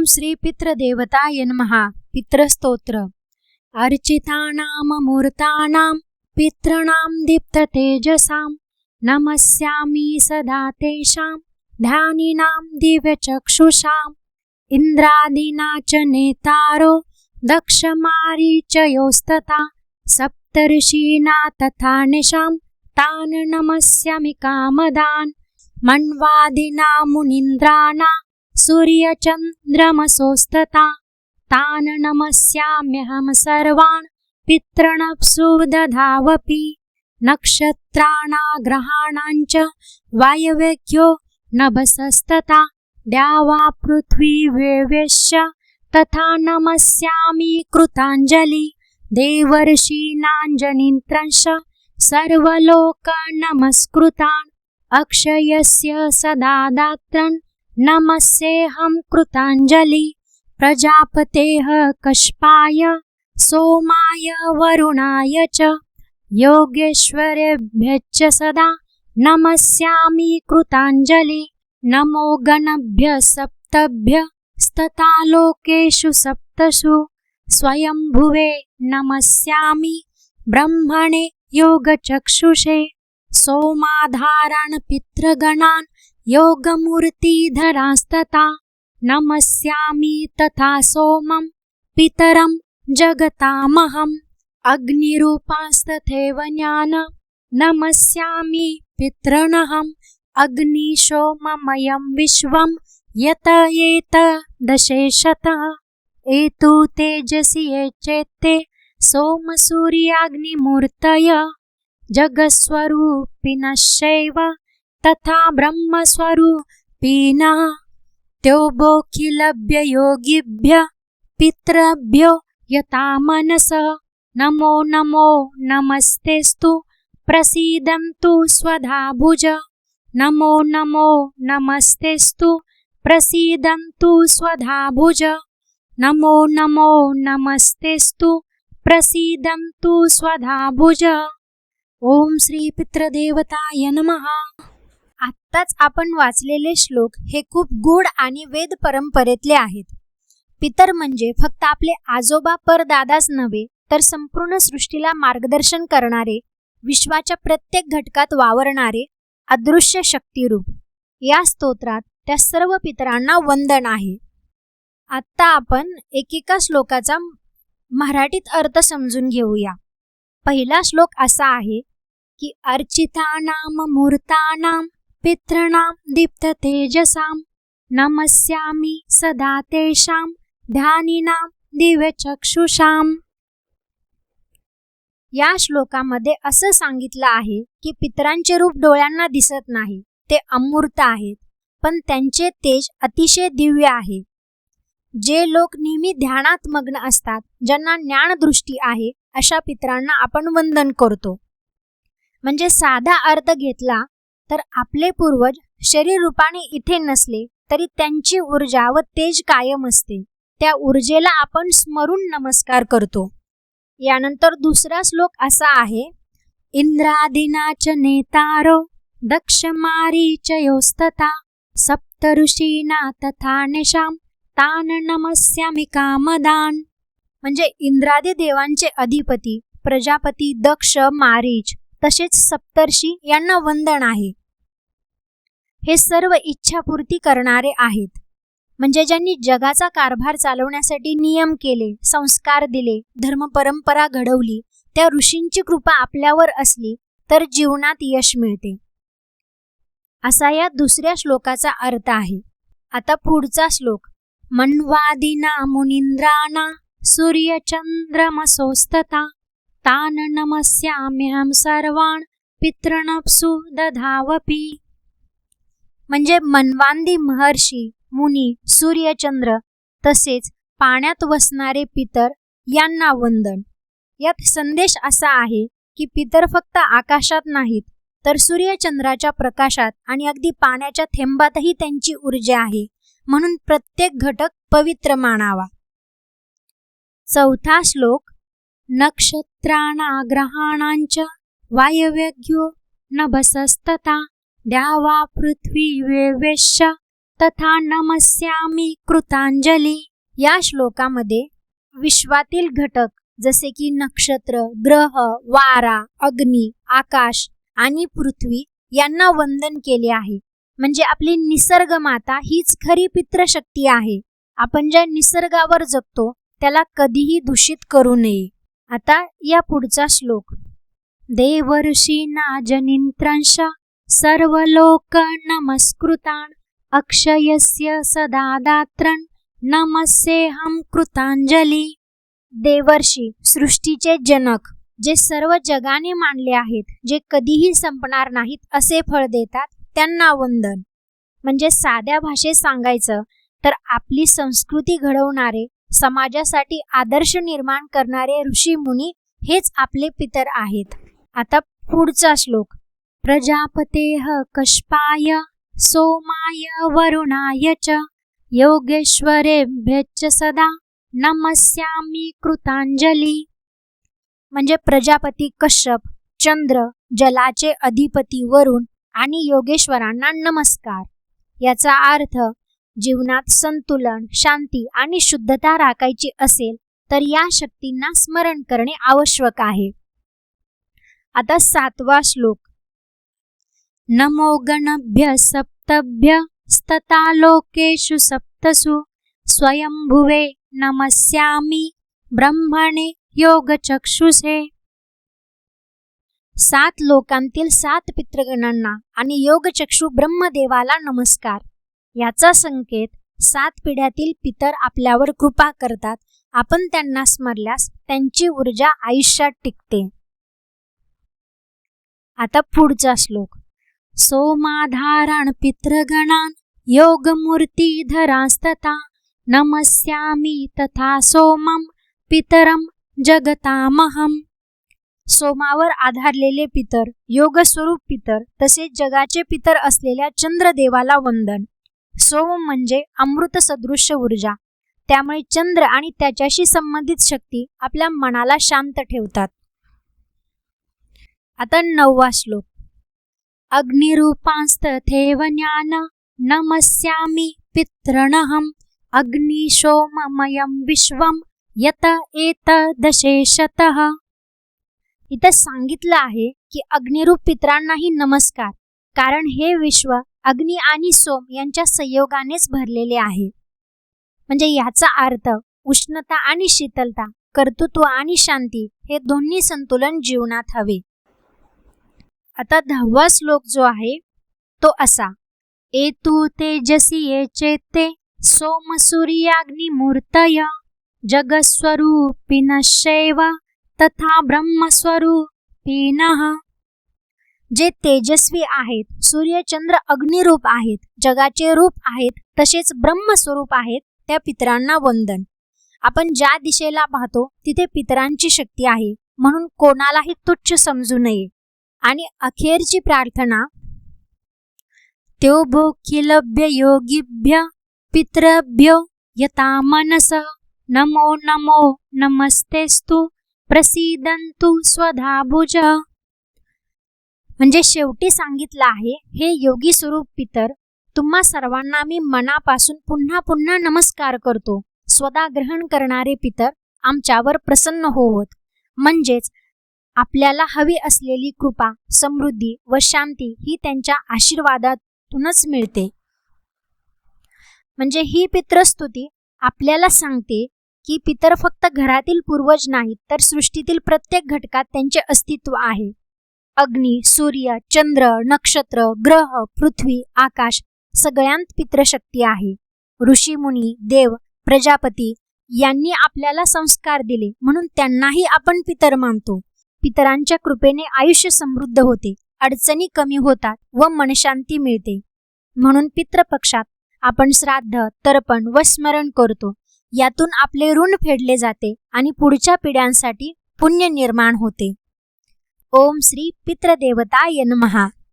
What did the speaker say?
ओम श्री पितृदेवताय नमः। पितृस्तोत्र। अर्चितानाममूर्तानां पितॄणां दीप्ततेजसां नमस्यामि सदा तेषां ध्यानिनां दिव्यचक्षुषाम् इन्द्रादीना च नेतारो दक्षमारीचयोस्तथा सप्तर्षीणा तथा निशां तान् नमस्यामि कामदान् मन्वादिना मुनीन्द्राणा सूर्यचन्द्रमसोस्तता तान् नमस्याम्यहं सर्वान् पितॄणप्सु दधावपि नक्षत्राणाग्रहाणाञ्च च वायव्यज्ञो नभसस्तथा द्यावा पृथ्वी वेवेश्च तथा नमस्यामि कृताञ्जलि। देवर्षीणाञ्जनित्रंश सर्वलोकनमस्कृतान्। अक्षयस्य सदा दात्रन् नमस्येऽहं कृताञ्जलि प्रजापतेः कष्पाय सोमाय वरुणाय च योगेश्वरेभ्यश्च सदा नमस्यामि कृताञ्जलि नमो गणभ्य सप्तभ्य स्तता लोकेषु सप्तसु स्वयंभुवे नमस्यामि ब्रह्मणे योगचक्षुषे सोमाधारणपितृगणान् योगमूर्तिधरास्तता नमस्यामि तथा सोमं पितरं जगतामहम्। अग्निरूपास्तथैव ज्ञान नमस्यामि पितृणहम्। अग्निशोममयं विश्वं यत एत दशेशतः एतु तेजसि ये चेत्ते सोमसूर्याग्निमूर्तय। जगस्वरूपिणश्चैव तथा ब्रह्मस्वरूपिणः त्योबोखिलभ्य योगिभ्य पितृभ्यो यथा मनसः नमो नमो नमस्तेस्तु प्रसीदन्तु स्वधा भुज नमो नमो नमस्तेस्तु प्रसीदन्तु स्वधा भुज नमो नमो नमस्तेस्तु प्रसीदन्तु स्वधा भुज ओम श्री पितृदेवताय नमः आत्ताच आपण वाचलेले श्लोक हे खूप गूढ आणि वेद परंपरेतले आहेत. पितर म्हणजे फक्त आपले आजोबा परदादाच नव्हे तर संपूर्ण सृष्टीला मार्गदर्शन करणारे विश्वाच्या प्रत्येक घटकात वावरणारे अदृश्य शक्तिरूप. या स्तोत्रात त्या सर्व पितरांना वंदन आहे. आत्ता आपण एकेका श्लोकाचा मराठीत अर्थ समजून घेऊया. पहिला श्लोक असा आहे की अर्चितानाम मूर्तानाम पितॄणां दीप्ततेजसां नमस्यामि सदा तेषां ध्यानिनां दिव्यचक्षुषाम् या श्लोकामध्ये असं सांगितलं आहे की पितरांचे रूप डोळ्यांना दिसत नाही ते अमूर्त आहेत पण त्यांचे तेज अतिशय दिव्य आहे. जे लोक नेहमी ध्यानात मग्न असतात ज्यांना ज्ञानदृष्टी आहे अशा पितरांना आपण वंदन करतो. म्हणजे साधा अर्थ घेतला तर आपले पूर्वज शरीर रूपाने इथे नसले तरी त्यांची ऊर्जा व तेज कायम असते. त्या ऊर्जेला आपण स्मरून नमस्कार करतो. यानंतर दुसरा श्लोक असा आहे इंद्रादिनाच नेतारो दक्ष मारीच योस्तता सप्तऋषीना तथा निशाम तान नमस्यामि कामदान. म्हणजे इंद्रादी देवांचे अधिपती प्रजापती दक्ष मारीच तसेच सप्तर्षी यांना वंदन आहे. हे सर्व इच्छापूर्ती करणारे आहेत. म्हणजे ज्यांनी जगाचा कारभार चालवण्यासाठी नियम केले संस्कार दिले धर्म परंपरा घडवली त्या ऋषींची कृपा आपल्यावर असली तर जीवनात यश मिळते. असा या दुसऱ्या श्लोकाचा अर्थ आहे. आता पुढचा श्लोक. मन्वादिना मुनिंद्राना सूर्यचंद्रमसोस्तता तान नमस्याम्यहं सर्वान् पितृणप्सु दधावपी। म्हणजे मनवांदी महर्षी मुनी सूर्यचंद्र तसेच पाण्यात वसणारे पितर यांना वंदन. यात संदेश असा आहे की पितर फक्त आकाशात नाहीत तर सूर्यचंद्राच्या प्रकाशात आणि अगदी पाण्याच्या थेंबातही त्यांची ऊर्जा आहे म्हणून प्रत्येक घटक पवित्र मानावा. चौथा श्लोक नक्षत्राणा ग्रहाणांच वायव्यज्ञो नभसस्तता द्यावा पृथ्वी वेवेश्य तथा नमस्यामी कृतांजली. या श्लोकामध्ये विश्वातील घटक जसे की नक्षत्र ग्रह वारा अग्नी आकाश आणि पृथ्वी यांना वंदन केले आहे. म्हणजे आपली निसर्ग माता हीच खरी पित्रशक्ती आहे. आपण ज्या निसर्गावर जगतो त्याला कधीही दूषित करू नये. आता या पुढचा श्लोक. देवर्षी ना जनिंत्रांश सर्व लोक नमस्कृतान अक्षयस्य सदा दात्रन् नमस्सेहम कृतांजली देवर्षी सृष्टीचे जनक जे सर्व जगाने मानले आहेत जे कधीही संपणार नाहीत असे फळ देतात त्यांना वंदन. म्हणजे साध्या भाषेत सांगायचं तर आपली संस्कृती घडवणारे समाजासाठी आदर्श निर्माण करणारे ऋषी मुनी हेच आपले पितर आहेत. आता पुढचा श्लोक. प्रजापतेह कष्पाय सोमाय वरुणाय च। योगेश्वरेभ्यच्च सदा नमस्यामी कृतांजली म्हणजे प्रजापती कश्यप चंद्र जलाचे अधिपती वरुण आणि योगेश्वरांना नमस्कार. याचा अर्थ जीवनात संतुलन शांती आणि शुद्धता राखायची असेल तर या शक्तींना स्मरण करणे आवश्यक आहे. आता सातवा श्लोक. नमो गणभ्य सप्तभ्य स्तता लोकेषु सप्तसु स्वयंभुवे नमस्यामी ब्रह्मणे योगचक्षुषे. सात लोकांतील सात पितृगणांना आणि योगचक्षु ब्रह्मदेवाला नमस्कार. याचा संकेत सात पिढ्यातील पितर आपल्यावर कृपा करतात आपण त्यांना स्मरल्यास त्यांची ऊर्जा आयुष्यात टिकते. आता पुढचा श्लोक. सोमाधारण पितृगणान योगमूर्तीधरास्तथा नमस्यामी तथा सोमम पितरम जगतामहम. सोमावर आधारलेले पितर योगस्वरूप पितर तसेच जगाचे पितर असलेल्या चंद्रदेवाला वंदन. सोम म्हणजे अमृत सदृश्य ऊर्जा. त्यामुळे चंद्र आणि त्याच्याशी संबंधित शक्ती आपल्या मनाला शांत ठेवतात. आता नववा श्लोक. अग्निरूपांस्तथेव ज्ञान नमस्यामि पितृणहम्। अग्निशोममयं विश्वम यत एतदशेषतः इथं सांगितलं आहे की अग्निरूप पित्रांनाही नमस्कार कारण हे विश्व अग्नी आणि सोम यांच्या संयोगानेच भरलेले आहे. म्हणजे याचा अर्थ उष्णता आणि शीतलता कर्तृत्व आणि शांती हे दोन्ही संतुलन जीवनात हवे. आता दहावा श्लोक जो आहे तो असा. एतू तेजसी ये चेते सोम सूर्याग्निमूर्तय जगस्वरूपिनशैव तथा ब्रह्मस्वरूपिनः जे तेजस्वी आहेत सूर्यचंद्र अग्निरूप आहेत जगाचे रूप आहेत तसेच ब्रह्मस्वरूप आहेत त्या पितरांना वंदन. आपण ज्या दिशेला पाहतो तिथे पितरांची शक्ती आहे म्हणून कोणालाही तुच्छ समजू नये. आणि अखेरची प्रार्थना त्यो भोखिलभ्य योगिभ्य पितृभ्य यथा मनस नमो नमो नमस्तेस्तु प्रसिदंतु स्वधाभुज. म्हणजे शेवटी सांगितलं आहे हे योगी स्वरूप पितर तुम्हा सर्वांना मी मनापासून पुन्हा पुन्हा नमस्कार करतो. स्वतः ग्रहण करणारे पितर आमच्यावर प्रसन्न होवत. म्हणजेच आपल्याला हवी असलेली कृपा समृद्धी व शांती ही त्यांच्या आशीर्वादातूनच मिळते. म्हणजे ही पितृस्तुती आपल्याला सांगते की पितर फक्त घरातील पूर्वज नाहीत तर सृष्टीतील प्रत्येक घटकात त्यांचे अस्तित्व आहे. अग्नी सूर्य चंद्र नक्षत्र ग्रह पृथ्वी आकाश सगळ्यांत पितृशक्ती आहे. ऋषी मुनी देव प्रजापती यांनी आपल्याला संस्कार दिले म्हणून त्यांनाही आपण पितर मानतो. पितरांच्या कृपेने आयुष्य समृद्ध होते अडचणी कमी होतात व मनशांती मिळते. म्हणून पितृपक्षात आपण श्राद्ध तर्पण व स्मरण करतो. यातून आपले ऋण फेडले जाते आणि पुढच्या पिढ्यांसाठी पुण्य निर्माण होते. ओम श्री पितृदेवताय महा